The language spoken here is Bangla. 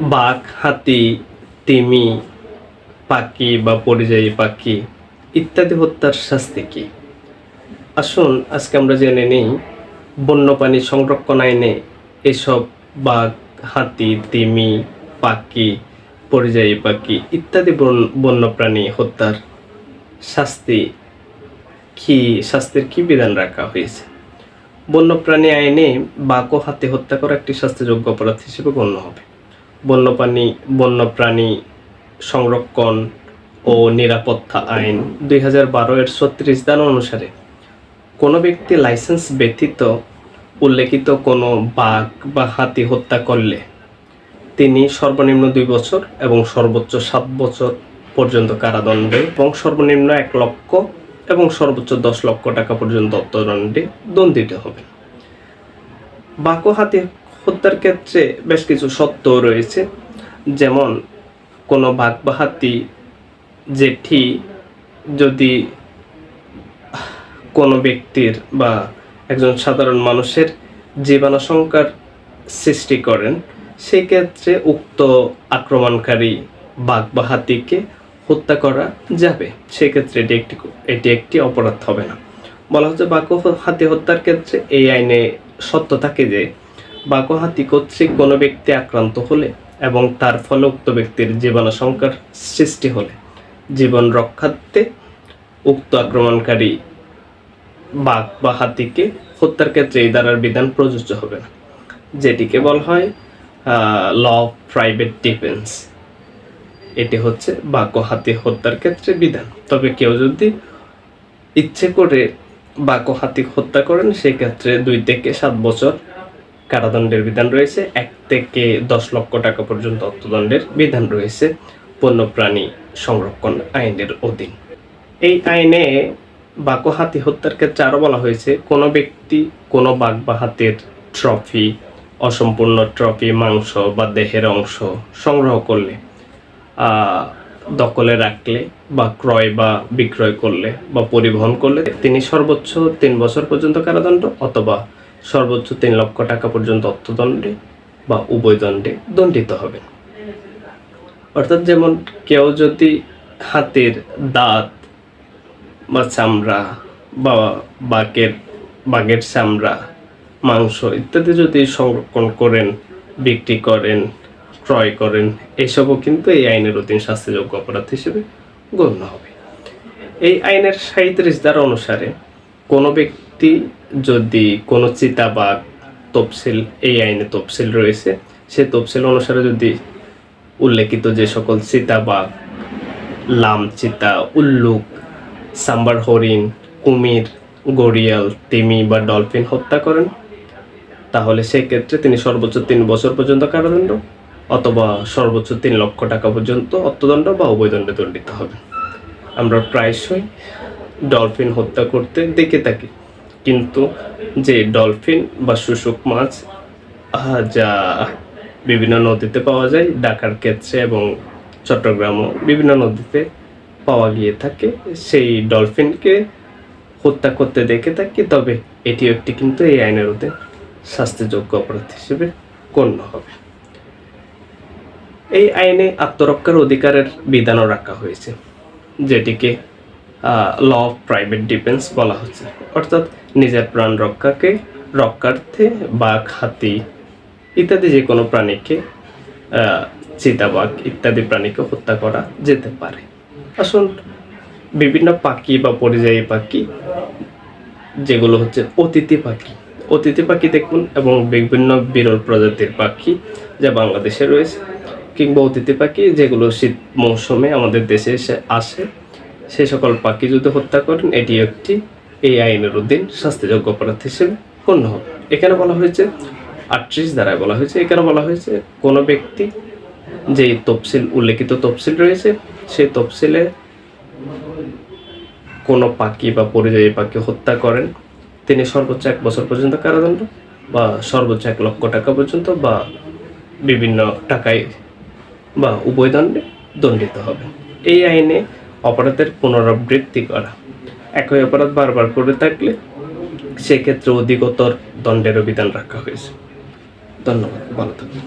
বাঘ, হাতি, তিমি, পাখি বা পরিযায়ী পাখি ইত্যাদি হত্যার শাস্তি কি? আসুন, আজকে আমরা জেনে নিই বন্যপ্রাণী সংরক্ষণ আইনে এসব বাঘ, হাতি, তিমি, পাখি, পরিযায়ী পাখি ইত্যাদি বন- বন্যপ্রাণী হত্যার শাস্তি কি, শাস্তির কি বিধান রাখা হয়েছে? বন্যপ্রাণী আইনে বাঘ ও হাতি হত্যা করা একটি শাস্তিযোগ্য অপরাধ হিসেবে গণ্য হবে। বন্যপ্রাণী বন্যপ্রাণী সংরক্ষণ ও নিরাপত্তা আইন দুই হাজার বারো এর ছত্রিশ দান অনুসারে কোনো ব্যক্তি লাইসেন্স ব্যতীত উল্লেখিত কোনো বাঘ বা হাতি হত্যা করলে তিনি সর্বনিম্ন দুই বছর এবং সর্বোচ্চ সাত বছর পর্যন্ত কারাদণ্ডে এবং সর্বনিম্ন এক লক্ষ এবং সর্বোচ্চ দশ লক্ষ টাকা পর্যন্ত অর্থদণ্ডে দণ্ডিত হবেন। বাঘ হাতি হত্যার ক্ষেত্রে বেশ কিছু সত্য রয়েছে। যেমন, কোনো বাঘ বা হাতি যেটি যদি কোনো ব্যক্তির বা একজন সাধারণ মানুষের জীবনাশঙ্কার সৃষ্টি করেন সেই ক্ষেত্রে উক্ত আক্রমণকারী বাঘ বা হাতিকে হত্যা করা যাবে। সেক্ষেত্রে এটি একটি এটি একটি অপরাধ হবে না। বলা হচ্ছে বাঘ হাতি হত্যার ক্ষেত্রে এই আইনে সত্য থাকে যে ও কর্তৃক কোনো ব্যক্তি আক্রান্ত হলে এবং তার ফলে উক্ত ব্যক্তির জীবনাশঙ্কার সৃষ্টি হলে জীবন রক্ষার্থে উক্ত আক্রমণকারী বাঘ বা হাতিকে হত্যার ক্ষেত্রে এই দ্বারার বিধান প্রযোজ্য হবে না, যেটিকে বলা হয় ল অফ প্রাইভেট ডিফেন্স এটি হচ্ছে বাঘ হাতি হত্যার ক্ষেত্রে বিধান। তবে কেউ যদি ইচ্ছে করে বাঘ হাতি হত্যা করেন, সেক্ষেত্রে দুই থেকে সাত বছর কারাদণ্ডের বিধান রয়েছে। এক থেকে দশ লক্ষ টাকা পর্যন্ত অর্থদণ্ডের বিধান রয়েছে বন্যপ্রাণী সংরক্ষণ আইনের অধীন। এই আইনে বাঘ হাতি হত্যার ক্ষেত্রে আরও বলা হয়েছে। কোনো ব্যক্তি, কোনো বাঘ বা হাতির ট্রফি অসম্পূর্ণ ট্রফি মাংস বা দেহের অংশ সংগ্রহ করলে দখলে রাখলে বা ক্রয় বা বিক্রয় করলে বা পরিবহন করলে তিনি সর্বোচ্চ তিন বছর পর্যন্ত কারাদণ্ড অথবা সর্বোচ্চ তিন লক্ষ টাকা পর্যন্ত অর্থদণ্ডে বা উভয় দণ্ডে দণ্ডিত হবেন অর্থাৎ যেমন কেউ যদি হাতের দাঁত বা চামড়া বা বাঘের বাঘের চামড়া, মাংস ইত্যাদি যদি সংরক্ষণ করেন, বিক্রি করেন, ক্রয় করেন, এসবও কিন্তু এই আইনের অধীন শাস্তিযোগ্য অপরাধ হিসেবে গণ্য হবে। এই আইনের সাঁত্রিশ ধারা অনুসারে কোনো ব্যক্তি যদি কোনো চিতাবাঘ তফসিল, এই আইনে তফসিল রয়েছে, সে তফসিল অনুসারে যদি উল্লেখিত যে সকল চিতাবাঘ, লাম চিতা, উল্লুক, সাম্বার হরিণ, কুমির, গড়িয়াল, তিমি বা ডলফিন হত্যা করেন, তাহলে সেক্ষেত্রে তিনি সর্বোচ্চ তিন বছর পর্যন্ত কারাদণ্ড অথবা সর্বোচ্চ তিন লক্ষ টাকা পর্যন্ত অর্থদণ্ড বা উভয়দণ্ডে দণ্ডিত হবেন। আমরা প্রায়শই ডলফিন হত্যা করতে দেখে থাকি। কিন্তু যে ডলফিন বা শুশুক মাছ যা বিভিন্ন নদীতে পাওয়া যায়, ঢাকার ক্ষেত্রে এবং চট্টগ্রামও বিভিন্ন নদীতে পাওয়া গিয়ে থাকে, সেই ডলফিনকে হত্যা করতে দেখে থাকি, তবে এটি একটি কিন্তু এই আইনের অধীন শাস্তিযোগ্য অপরাধ হিসেবে গণ্য হবে। এই আইনে আত্মরক্ষার অধিকারের বিধানও রাখা হয়েছে, যেটিকে ল অফ প্রাইভেট ডিফেন্স বলা হচ্ছে। অর্থাৎ নিজের প্রাণ রক্ষাকে, রক্ষার্থে বাঘ হাতি ইত্যাদি যে কোনো প্রাণীকে চিতাবাঘ ইত্যাদি প্রাণীকে হত্যা করা যেতে পারে। আসুন, বিভিন্ন পাখি বা পরিযায়ী পাখি, যেগুলো হচ্ছে অতিথি পাখি। অতিথি পাখি দেখুন, এবং বিভিন্ন বিরল প্রজাতির পাখি যা বাংলাদেশে রয়েছে, কিংবা অতিথি পাখি যেগুলো শীত মৌসুমে আমাদের দেশে এসে আসে। সেই সকল পাখি যদি হত্যা করেন, এটি একটি এই আইনের অধীন শাস্তিযোগ্য অপরাধ হিসেবে গণ্য হবে। এখানে বলা হয়েছে, আটত্রিশ দ্বারায় বলা হয়েছে, এখানে বলা হয়েছে কোনো ব্যক্তি যে তফসিল, উল্লেখিত তফসিল রয়েছে, সেই তফসিলে কোনো পাখি বা পরিযায়ী পাখি হত্যা করেন। তিনি সর্বোচ্চ এক বছর পর্যন্ত কারাদণ্ড বা সর্বোচ্চ এক লক্ষ টাকা পর্যন্ত বা বিভিন্ন টাকায় বা উভয় দণ্ডে দণ্ডিত হবে এই আইনে অপরাধের পুনরাবৃত্তি করা একই অপরাধ বারবার করে থাকলে সেক্ষেত্রে অধিকতর দণ্ডেরও বিধান রাখা হয়েছে। ধন্যবাদ ভালো থাকুন